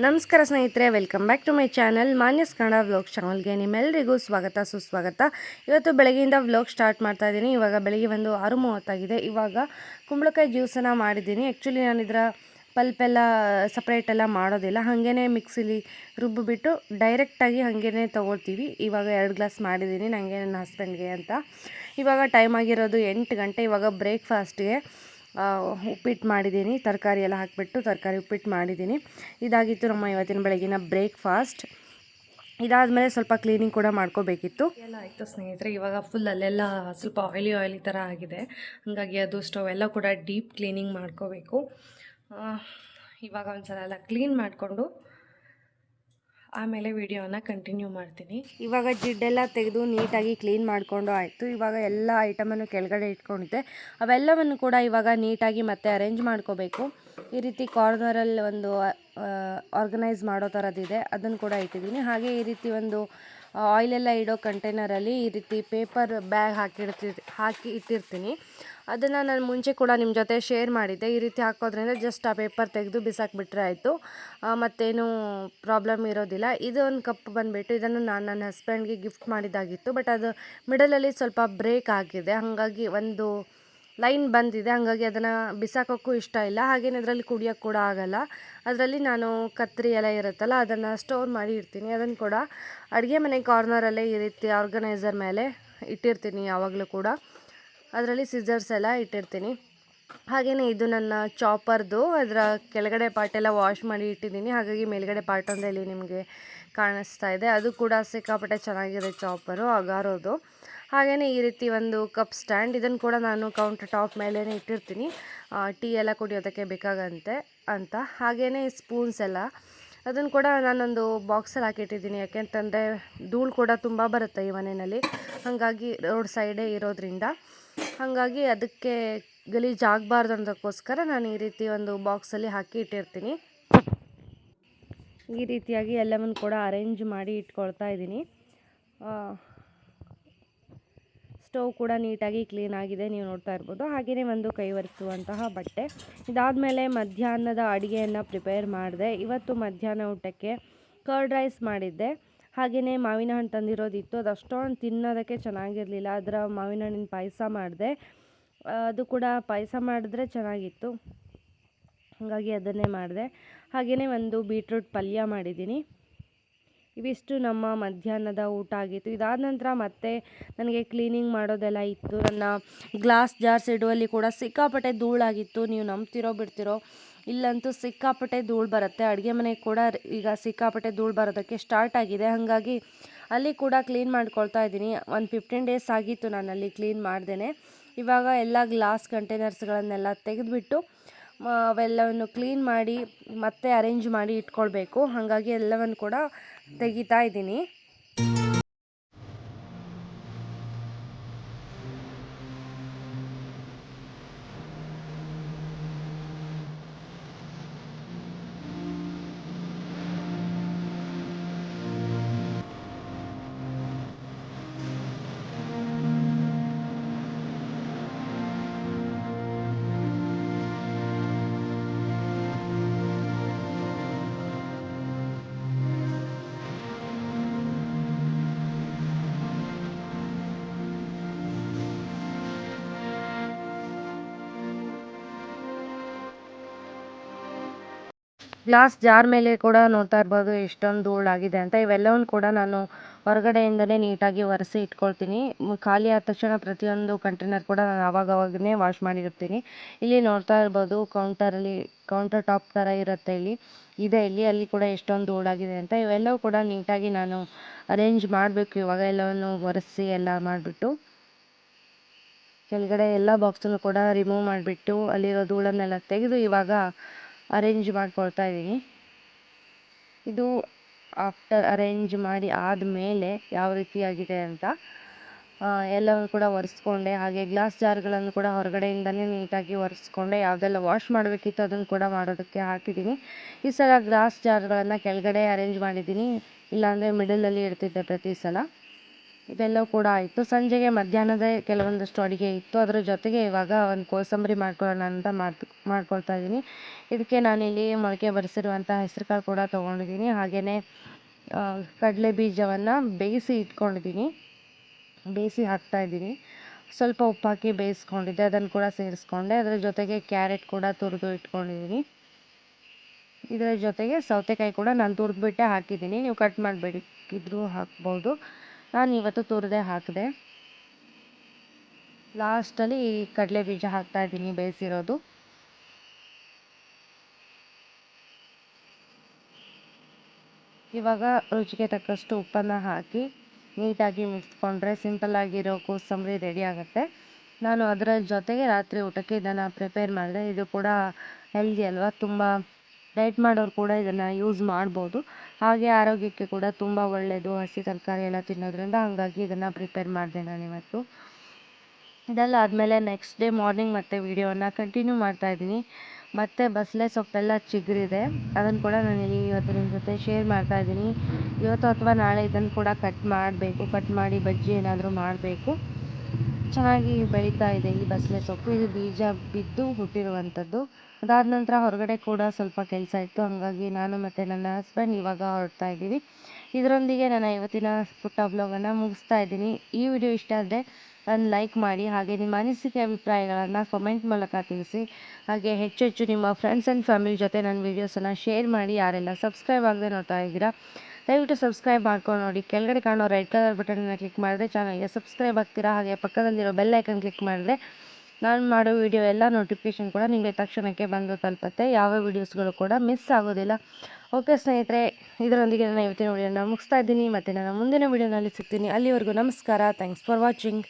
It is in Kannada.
ನಮಸ್ಕಾರ ಸ್ನೇಹಿತರೆ welcome back to my channel Manyas Kannada vlog ಚಾನಲ್ಗೆ ನಿಮ್ಮೆಲ್ಲರಿಗೂ ಸ್ವಾಗತ, ಸುಸ್ವಾಗತ. ಇವತ್ತು ಬೆಳಗ್ಗೆಯಿಂದ ವ್ಲಾಗ್ ಸ್ಟಾರ್ಟ್ ಮಾಡ್ತಾ ಇದ್ದೀನಿ. ಇವಾಗ ಬೆಳಗ್ಗೆ ಒಂದು ಆರು ಮೂವತ್ತಾಗಿದೆ ಇವಾಗ ಕುಂಬಳಕಾಯಿ ಜ್ಯೂಸನ್ನು ಮಾಡಿದ್ದೀನಿ. ಆ್ಯಕ್ಚುಲಿ ನಾನು ಇದರ ಪಲ್ಪೆಲ್ಲ ಸಪ್ರೇಟ್ ಎಲ್ಲ ಮಾಡೋದಿಲ್ಲ. ಹಾಗೇ ಮಿಕ್ಸಿಲಿ ರುಬ್ಬಿಬಿಟ್ಟು ಡೈರೆಕ್ಟಾಗಿ ಹಾಗೇ ತೊಗೊಳ್ತೀವಿ. ಇವಾಗ ಎರಡು ಗ್ಲಾಸ್ ಮಾಡಿದ್ದೀನಿ. ನನಗೆ ನನ್ನ ಹಸ್ಬೆಂಡ್ಗೆ ಅಂತ. ಇವಾಗ ಟೈಮ್ ಆಗಿರೋದು ಎಂಟು ಗಂಟೆ. ಇವಾಗ ಬ್ರೇಕ್ಫಾಸ್ಟ್ಗೆ ಉಪ್ಪಿಟ್ಟು ಮಾಡಿದ್ದೀನಿ. ತರಕಾರಿ ಎಲ್ಲ ಹಾಕಿಬಿಟ್ಟು ತರಕಾರಿ ಉಪ್ಪಿಟ್ಟು ಮಾಡಿದ್ದೀನಿ. ಇದಾಗಿತ್ತು ನಮ್ಮ ಇವತ್ತಿನ ಬೆಳಗಿನ ಬ್ರೇಕ್ಫಾಸ್ಟ್. ಇದಾದಮೇಲೆ ಸ್ವಲ್ಪ ಕ್ಲೀನಿಂಗ್ ಕೂಡ ಮಾಡ್ಕೋಬೇಕಿತ್ತು. ಎಲ್ಲ ಆಯಿತು ಸ್ನೇಹಿತರೆ, ಇವಾಗ ಫುಲ್ ಅಲ್ಲೆಲ್ಲ ಸ್ವಲ್ಪ ಆಯಿಲಿ ಆಯಿಲಿ ಥರ ಆಗಿದೆ. ಹಾಗಾಗಿ ಅದು ಸ್ಟವ್ ಎಲ್ಲ ಕೂಡ ಡೀಪ್ ಕ್ಲೀನಿಂಗ್ ಮಾಡ್ಕೋಬೇಕು. ಇವಾಗ ಒಂದು ಸಲ ಎಲ್ಲ ಕ್ಲೀನ್ ಮಾಡಿಕೊಂಡು ಆಮೇಲೆ ವಿಡಿಯೋನ ಕಂಟಿನ್ಯೂ ಮಾಡ್ತೀನಿ. ಇವಾಗ ಜಿಡ್ಡೆಲ್ಲ ತೆಗೆದು ನೀಟಾಗಿ ಕ್ಲೀನ್ ಮಾಡಿಕೊಂಡು ಆಯಿತು. ಇವಾಗ ಎಲ್ಲ ಐಟಮನ್ನು ಕೆಳಗಡೆ ಇಟ್ಕೊಂಡಿದ್ದೆ. ಅವೆಲ್ಲವನ್ನು ಕೂಡ ಇವಾಗ ನೀಟಾಗಿ ಮತ್ತೆ ಅರೇಂಜ್ ಮಾಡ್ಕೋಬೇಕು. ಈ ರೀತಿ ಕಾರ್ನರಲ್ಲಿ ಒಂದು ಆರ್ಗನೈಸ್ ಮಾಡೋ ಥರದ್ದಿದೆ ಅದನ್ನು ಕೂಡ ಇಟ್ಟಿದ್ದೀನಿ. ಹಾಗೆ ಈ ರೀತಿ ಒಂದು ಆಯಿಲೆಲ್ಲ ಇಡೋ ಕಂಟೈನರಲ್ಲಿ ಈ ರೀತಿ ಪೇಪರ್ ಬ್ಯಾಗ್ ಹಾಕಿಡ್ತಿ ಹಾಕಿ ಇಟ್ಟಿರ್ತೀನಿ. ಅದನ್ನು ನಾನು ಮುಂಚೆ ಕೂಡ ನಿಮ್ಮ ಜೊತೆ ಶೇರ್ ಮಾಡಿದ್ದೆ. ಈ ರೀತಿ ಹಾಕೋದ್ರಿಂದ ಜಸ್ಟ್ ಆ ಪೇಪರ್ ತೆಗೆದು ಬಿಸಾಕ್ಬಿಟ್ರೆ ಆಯಿತು. ಮತ್ತೇನು ಪ್ರಾಬ್ಲಮ್ ಇರೋದಿಲ್ಲ. ಇದು ಒಂದು ಕಪ್ ಬಂದುಬಿಟ್ಟು ಇದನ್ನು ನಾನು ನನ್ನ ಹಸ್ಬೆಂಡ್ಗೆ ಗಿಫ್ಟ್ ಮಾಡಿದ್ದಾಗಿತ್ತು. ಬಟ್ ಅದು ಮಿಡಲಲ್ಲಿ ಸ್ವಲ್ಪ ಬ್ರೇಕ್ ಆಗಿದೆ. ಹಾಗಾಗಿ ಒಂದು ಲೈನ್ ಬಂದಿದೆ. ಹಾಗಾಗಿ ಅದನ್ನು ಬಿಸಾಕೋಕ್ಕೂ ಇಷ್ಟ ಇಲ್ಲ. ಹಾಗೇನು ಅದರಲ್ಲಿ ಕುಡಿಯೋಕ್ಕೆ ಕೂಡ ಆಗಲ್ಲ. ಅದರಲ್ಲಿ ನಾನು ಕತ್ರಿ ಎಲ್ಲ ಇರುತ್ತಲ್ಲ, ಅದನ್ನು ಸ್ಟೋರ್ ಮಾಡಿ ಇಡ್ತೀನಿ. ಅದನ್ನು ಕೂಡ ಅಡುಗೆ ಮನೆ ಕಾರ್ನರಲ್ಲೇ ಈ ರೀತಿ ಆರ್ಗನೈಸರ್ ಮೇಲೆ ಇಟ್ಟಿರ್ತೀನಿ ಯಾವಾಗಲೂ ಕೂಡ. ಅದರಲ್ಲಿ ಸಿಸರ್ಸ್ ಎಲ್ಲ ಇಟ್ಟಿರ್ತೀನಿ. ಹಾಗೆಯೇ ಇದು ನನ್ನ ಚಾಪರ್ದು ಅದರ ಕೆಳಗಡೆ ಪಾರ್ಟೆಲ್ಲ ವಾಶ್ ಮಾಡಿ ಇಟ್ಟಿದ್ದೀನಿ. ಹಾಗಾಗಿ ಮೇಲ್ಗಡೆ ಪಾರ್ಟ್ ಅಂದರೆ ಇಲ್ಲಿ ನಿಮಗೆ ಕಾಣಿಸ್ತಾ ಇದೆ. ಅದು ಕೂಡ ಸಿಕ್ಕಾಪಟ್ಟೆ ಚೆನ್ನಾಗಿದೆ ಚಾಪರು ಅಗಾರೋದು. ಹಾಗೆಯೇ ಈ ರೀತಿ ಒಂದು ಕಪ್ ಸ್ಟ್ಯಾಂಡ್ ಇದನ್ನು ಕೂಡ ನಾನು ಕೌಂಟರ್ ಟಾಪ್ ಮೇಲೇ ಇಟ್ಟಿರ್ತೀನಿ. ಟೀ ಎಲ್ಲ ಕುಡಿಯೋದಕ್ಕೆ ಬೇಕಾಗಂತೆ ಅಂತ. ಹಾಗೆಯೇ ಸ್ಪೂನ್ಸ್ ಎಲ್ಲ. ಅದನ್ನು ಕೂಡ ನಾನೊಂದು ಬಾಕ್ಸಲ್ಲಿ ಹಾಕಿಟ್ಟಿದ್ದೀನಿ. ಯಾಕೆಂತಂದರೆ ಧೂಳು ಕೂಡ ತುಂಬ ಬರುತ್ತೆ ಈ ಮನೆಯಲ್ಲಿ. ಹಾಗಾಗಿ ರೋಡ್ ಸೈಡೇ ಇರೋದ್ರಿಂದ. ಹಾಗಾಗಿ ಅದಕ್ಕೆ ಗಲೀಜು ಆಗಬಾರ್ದು ಅನ್ನೋದಕ್ಕೋಸ್ಕರ ನಾನು ಈ ರೀತಿ ಒಂದು ಬಾಕ್ಸಲ್ಲಿ ಹಾಕಿ ಇಟ್ಟಿರ್ತೀನಿ. ಈ ರೀತಿಯಾಗಿ ಎಲ್ಲವನ್ನು ಕೂಡ ಅರೇಂಜ್ ಮಾಡಿ ಇಟ್ಕೊಳ್ತಾ ಇದ್ದೀನಿ. ಸ್ಟವ್ ಕೂಡ ನೀಟಾಗಿ ಕ್ಲೀನ್ ಆಗಿದೆ, ನೀವು ನೋಡ್ತಾ ಇರ್ಬೋದು. ಹಾಗೆಯೇ ಒಂದು ಕೈ ಒರೆಸುವಂತಹ ಬಟ್ಟೆ. ಇದಾದಮೇಲೆ ಮಧ್ಯಾಹ್ನದ ಅಡುಗೆಯನ್ನು ಪ್ರಿಪೇರ್ ಮಾಡಿದೆ. ಇವತ್ತು ಮಧ್ಯಾಹ್ನ ಊಟಕ್ಕೆ ಕರ್ಡ್ ರೈಸ್ ಮಾಡಿದ್ದೆ. ಹಾಗೆಯೇ ಮಾವಿನ ಹಣ್ಣು ತಂದಿರೋದಿತ್ತು ಅದು ಅಷ್ಟೊಂದು ತಿನ್ನೋದಕ್ಕೆ ಚೆನ್ನಾಗಿರಲಿಲ್ಲ. ಅದರ ಮಾವಿನ ಹಣ್ಣಿನ ಪಾಯಸ ಮಾಡಿದೆ. ಅದು ಕೂಡ ಪಾಯಸ ಮಾಡಿದ್ರೆ ಚೆನ್ನಾಗಿತ್ತು. ಹಾಗಾಗಿ ಅದನ್ನೇ ಮಾಡಿದೆ. ಹಾಗೆಯೇ ಒಂದು ಬೀಟ್ರೂಟ್ ಪಲ್ಯ ಮಾಡಿದ್ದೀನಿ. ಇವಿಷ್ಟು ನಮ್ಮ ಮಧ್ಯಾಹ್ನದ ಊಟ ಆಗಿತ್ತು. ಇದಾದ ನಂತರ ಮತ್ತೆ ನನಗೆ ಕ್ಲೀನಿಂಗ್ ಮಾಡೋದೆಲ್ಲ ಇತ್ತು. ನನ್ನ ಗ್ಲಾಸ್ ಜಾರ್ಸ್ ಇಡುವಲ್ಲಿ ಕೂಡ ಸಿಕ್ಕಾಪಟ್ಟೆ ಧೂಳಾಗಿತ್ತು. ನೀವು ನಂಬ್ತಿರೋ ಬಿಡ್ತಿರೋ ಇಲ್ಲಂತೂ ಸಿಕ್ಕಾಪಟ್ಟೆ ಧೂಳು ಬರುತ್ತೆ. ಅಡುಗೆ ಮನೆಗೆ ಕೂಡ ಈಗ ಸಿಕ್ಕಾಪಟ್ಟೆ ಧೂಳು ಬರೋದಕ್ಕೆ ಸ್ಟಾರ್ಟ್ ಆಗಿದೆ. ಹಾಗಾಗಿ ಅಲ್ಲಿ ಕೂಡ ಕ್ಲೀನ್ ಮಾಡ್ಕೊಳ್ತಾ ಇದ್ದೀನಿ. ಒಂದು ಫಿಫ್ಟೀನ್ ಡೇಸ್ ಆಗಿತ್ತು ನಾನು ಅಲ್ಲಿ ಕ್ಲೀನ್ ಮಾಡ್ದೇನೆ. ಇವಾಗ ಎಲ್ಲ ಗ್ಲಾಸ್ ಕಂಟೈನರ್ಸ್ಗಳನ್ನೆಲ್ಲ ತೆಗೆದುಬಿಟ್ಟು ಅವೆಲ್ಲವನ್ನು ಕ್ಲೀನ್ ಮಾಡಿ ಮತ್ತೆ ಅರೇಂಜ್ ಮಾಡಿ ಇಟ್ಕೊಳ್ಬೇಕು. ಹಾಗಾಗಿ ಎಲ್ಲವನ್ನು ಕೂಡ ತೆಗಿತಾ ಇದ್ದೀನಿ. ಗ್ಲಾಸ್ ಜಾರ್ ಮೇಲೆ ಕೂಡ ನೋಡ್ತಾ ಇರ್ಬೋದು ಎಷ್ಟೊಂದು ಧೂಳಾಗಿದೆ ಅಂತ. ಇವೆಲ್ಲವನ್ನು ಕೂಡ ನಾನು ಹೊರಗಡೆಯಿಂದಲೇ ನೀಟಾಗಿ ಒರೆಸಿ ಇಟ್ಕೊಳ್ತೀನಿ. ಖಾಲಿ ಆದ ತಕ್ಷಣ ಪ್ರತಿಯೊಂದು ಕಂಟೈನರ್ ಕೂಡ ನಾನು ಆವಾಗವಾಗಲೇ ವಾಶ್ ಮಾಡಿರ್ತೀನಿ. ಇಲ್ಲಿ ನೋಡ್ತಾ ಇರ್ಬೋದು ಕೌಂಟರಲ್ಲಿ ಕೌಂಟರ್ ಟಾಪ್ ಥರ ಇರುತ್ತೆ ಇಲ್ಲಿ. ಇದೆ ಇಲ್ಲಿ, ಅಲ್ಲಿ ಕೂಡ ಎಷ್ಟೊಂದು ಧೂಳಾಗಿದೆ ಅಂತ. ಇವೆಲ್ಲವೂ ಕೂಡ ನೀಟಾಗಿ ನಾನು ಅರೇಂಜ್ ಮಾಡಬೇಕು ಇವಾಗ ಎಲ್ಲವನ್ನು ಒರೆಸಿ ಎಲ್ಲ ಮಾಡಿಬಿಟ್ಟು. ಕೆಳಗಡೆ ಎಲ್ಲ ಬಾಕ್ಸನ್ನು ಕೂಡ ರಿಮೂವ್ ಮಾಡಿಬಿಟ್ಟು ಅಲ್ಲಿರೋ ಧೂಳನ್ನೆಲ್ಲ ತೆಗೆದು ಇವಾಗ ಅರೇಂಜ್ ಮಾಡಿಕೊಳ್ತಾ ಇದ್ದೀನಿ. ಇದು ಆಫ್ಟರ್ ಅರೇಂಜ್ ಮಾಡಿ ಆದಮೇಲೆ ಯಾವ ರೀತಿಯಾಗಿದೆ ಅಂತ ಎಲ್ಲವೂ ಕೂಡ ಒರೆಸ್ಕೊಂಡೆ, ಹಾಗೆ ಗ್ಲಾಸ್ ಜಾರ್ಗಳನ್ನು ಕೂಡ ಹೊರಗಡೆಯಿಂದಲೇ ನೀಟಾಗಿ ಒರೆಸ್ಕೊಂಡೆ, ಯಾವುದೆಲ್ಲ ವಾಶ್ ಮಾಡಬೇಕಿತ್ತು ಅದನ್ನು ಕೂಡ ಮಾಡೋದಕ್ಕೆ ಹಾಕಿದ್ದೀನಿ. ಈ ಸಲ ಗ್ಲಾಸ್ ಜಾರ್ಗಳನ್ನು ಕೆಳಗಡೆ ಅರೇಂಜ್ ಮಾಡಿದ್ದೀನಿ, ಇಲ್ಲಾಂದರೆ ಮಿಡಲಲ್ಲಿ ಇಡ್ತಿದ್ದೆ ಪ್ರತಿ ಸಲ. ಇದೆಲ್ಲವೂ ಕೂಡ ಆಯಿತು. ಸಂಜೆಗೆ ಮಧ್ಯಾಹ್ನದ ಕೆಲವೊಂದಷ್ಟು ಅಡುಗೆ ಇತ್ತು. ಅದರ ಜೊತೆಗೆ ಇವಾಗ ಒಂದು ಕೋಸಂಬರಿ ಮಾಡ್ಕೊಳ್ಳೋಣ ಅಂತ ಮಾತು ಮಾಡ್ಕೊಳ್ತಾ ಇದ್ದೀನಿ. ಇದಕ್ಕೆ ನಾನಿಲ್ಲಿ ಮೊಳಕೆ ಬರೆಸಿರುವಂಥ ಹೆಸರು ಕಾಳು ಕೂಡ ತೊಗೊಂಡಿದ್ದೀನಿ. ಹಾಗೆಯೇ ಕಡಲೆ ಬೀಜವನ್ನು ಬೇಯಿಸಿ ಇಟ್ಕೊಂಡಿದ್ದೀನಿ. ಬೇಯಿಸಿ ಹಾಕ್ತಾ ಇದ್ದೀನಿ. ಸ್ವಲ್ಪ ಉಪ್ಪು ಹಾಕಿ ಬೇಯಿಸ್ಕೊಂಡಿದ್ದೆ. ಅದನ್ನು ಕೂಡ ಸೇರಿಸ್ಕೊಂಡೆ. ಅದರ ಜೊತೆಗೆ ಕ್ಯಾರೆಟ್ ಕೂಡ ತುರಿದು ಇಟ್ಕೊಂಡಿದ್ದೀನಿ. ಇದರ ಜೊತೆಗೆ ಸೌತೆಕಾಯಿ ಕೂಡ ನಾನು ತುರಿದ್ಬಿಟ್ಟೆ ಹಾಕಿದ್ದೀನಿ. ನೀವು ಕಟ್ ಮಾಡಬೇಕಿದ್ರೂ ಹಾಕ್ಬೋದು. ನಾನು ಇವತ್ತು ತುರಿದೇ ಹಾಕಿದೆ. ಲಾಸ್ಟಲ್ಲಿ ಕಡಲೆ ಬೀಜ ಹಾಕ್ತಾ ಇದ್ದೀನಿ ಬೇಯಿಸಿರೋದು. ಇವಾಗ ರುಚಿಗೆ ತಕ್ಕಷ್ಟು ಉಪ್ಪನ್ನು ಹಾಕಿ ನೀಟಾಗಿ ಮಿಕ್ಸ್ಕೊಂಡ್ರೆ ಸಿಂಪಲ್ಲಾಗಿರೋ ಕೋಸಂಬರಿ ರೆಡಿ ಆಗುತ್ತೆ. ನಾನು ಅದರ ಜೊತೆಗೆ ರಾತ್ರಿ ಊಟಕ್ಕೆ ಇದನ್ನು ಪ್ರಿಪೇರ್ ಮಾಡಿದೆ. ಇದು ಕೂಡ ಹೆಲ್ದಿ ಅಲ್ವಾ? ತುಂಬ ಡೈಟ್ ಮಾಡೋರು ಕೂಡ ಇದನ್ನು ಯೂಸ್ ಮಾಡ್ಬೋದು. ಹಾಗೆ ಆರೋಗ್ಯಕ್ಕೆ ಕೂಡ ತುಂಬ ಒಳ್ಳೆಯದು ಹಸಿ ತರಕಾರಿ ಎಲ್ಲ ತಿನ್ನೋದ್ರಿಂದ ಹಾಗಾಗಿ ಇದನ್ನು ಪ್ರಿಪೇರ್ ಮಾಡಿದೆ ನಾನು ಇವತ್ತು. ಇದೆಲ್ಲ ಆದಮೇಲೆ ನೆಕ್ಸ್ಟ್ ಡೇ ಮಾರ್ನಿಂಗ್ ಮತ್ತೆ ವೀಡಿಯೋನ ಕಂಟಿನ್ಯೂ ಮಾಡ್ತಾ ಇದ್ದೀನಿ. ಮತ್ತು ಬಸಳೆ ಸೊಪ್ಪೆಲ್ಲ ಚಿಗುರಿದೆ. ಅದನ್ನು ಕೂಡ ನಾನು ಇವತ್ತು ನಿಮ್ಮ ಜೊತೆ ಶೇರ್ ಮಾಡ್ತಾಯಿದ್ದೀನಿ ಇವತ್ತು ಅಥವಾ ನಾಳೆ ಇದನ್ನು ಕೂಡ ಕಟ್ ಮಾಡಬೇಕು. ಕಟ್ ಮಾಡಿ ಬಜ್ಜಿ ಏನಾದರೂ ಮಾಡಬೇಕು. ಚೆನ್ನಾಗಿ ಬೆಳೀತಾ ಇದೆ ಈ ಬಸಳೆ ಸೊಪ್ಪು. ಇದು ಬೀಜ ಬಿದ್ದು ಹುಟ್ಟಿರುವಂಥದ್ದು. ಅದಾದ ನಂತರ ಹೊರಗಡೆ ಕೂಡ ಸ್ವಲ್ಪ ಕೆಲಸ ಇತ್ತು. ಹಾಗಾಗಿ ನಾನು ಮತ್ತು ನನ್ನ ಹಸ್ಬೆಂಡ್ ಇವಾಗ ಹೊರಡ್ತಾ ಇದ್ದೀವಿ. ಇದರೊಂದಿಗೆ ನನ್ನ ಇವತ್ತಿನ ಪುಟ್ಟ ಬ್ಲಾಗನ್ನು ಮುಗಿಸ್ತಾ ಇದ್ದೀನಿ. ಈ ವಿಡಿಯೋ ಇಷ್ಟ ಆದರೆ ಒಂದು ಲೈಕ್ ಮಾಡಿ, ಹಾಗೆ ನಿಮ್ಮ ಅನಿಸಿಕೆ ಅಭಿಪ್ರಾಯಗಳನ್ನು ಕಮೆಂಟ್ ಮೂಲಕ ತಿಳಿಸಿ. ಹಾಗೆ ಹೆಚ್ಚು ಹೆಚ್ಚು ನಿಮ್ಮ ಫ್ರೆಂಡ್ಸ್ ಆ್ಯಂಡ್ ಫ್ಯಾಮಿಲಿ ಜೊತೆ ನನ್ನ ವಿಡಿಯೋಸನ್ನು ಶೇರ್ ಮಾಡಿ, ಯಾರೆಲ್ಲ ಸಬ್ಸ್ಕ್ರೈಬ್ ಆಗದೆ ನೋಡ್ತಾ ಇದ್ದೀರಾ ದಯವಿಟ್ಟು ಸಬ್ಸ್ಕ್ರೈಬ್ ಮಾಡ್ಕೊಂಡು ನೋಡಿ. ಕೆಳಗಡೆ ಕಾಣೋ ರೆಡ್ ಕಲರ್ ಬಟನ್ನ ಕ್ಲಿಕ್ ಮಾಡಿದ್ರೆ ಚಾನಲ್ಗೆ ಸಬ್ಸ್ಕ್ರೈಬ್ ಆಗ್ತೀರಾ? ಹಾಗೆ ಪಕ್ಕದಲ್ಲಿರೋ ಬೆಲ್ ಐಕನ್ ಕ್ಲಿಕ್ ಮಾಡಿದ್ರೆ ನಾನು ಮಾಡೋ ವಿಡಿಯೋ ಎಲ್ಲ ನೋಟಿಫಿಕೇಷನ್ ಕೂಡ ನಿಮಗೆ ತಕ್ಷಣಕ್ಕೆ ಬಂದು ತಲುಪುತ್ತೆ. ಯಾವ ವೀಡಿಯೋಸ್ಗಳು ಕೂಡ ಮಿಸ್ ಆಗೋದಿಲ್ಲ. ಓಕೆ ಸ್ನೇಹಿತರೆ, ಇದರೊಂದಿಗೆ ನಾನು ಇವತ್ತಿನ ವಿಡಿಯೋನ ಮುಗಿಸ್ತಾ ಇದ್ದೀನಿ. ಮತ್ತು ನಾನು ಮುಂದಿನ ವಿಡಿಯೋನಲ್ಲಿ ಸಿಗ್ತೀನಿ. ಅಲ್ಲಿವರೆಗೂ ನಮಸ್ಕಾರ. Thanks for watching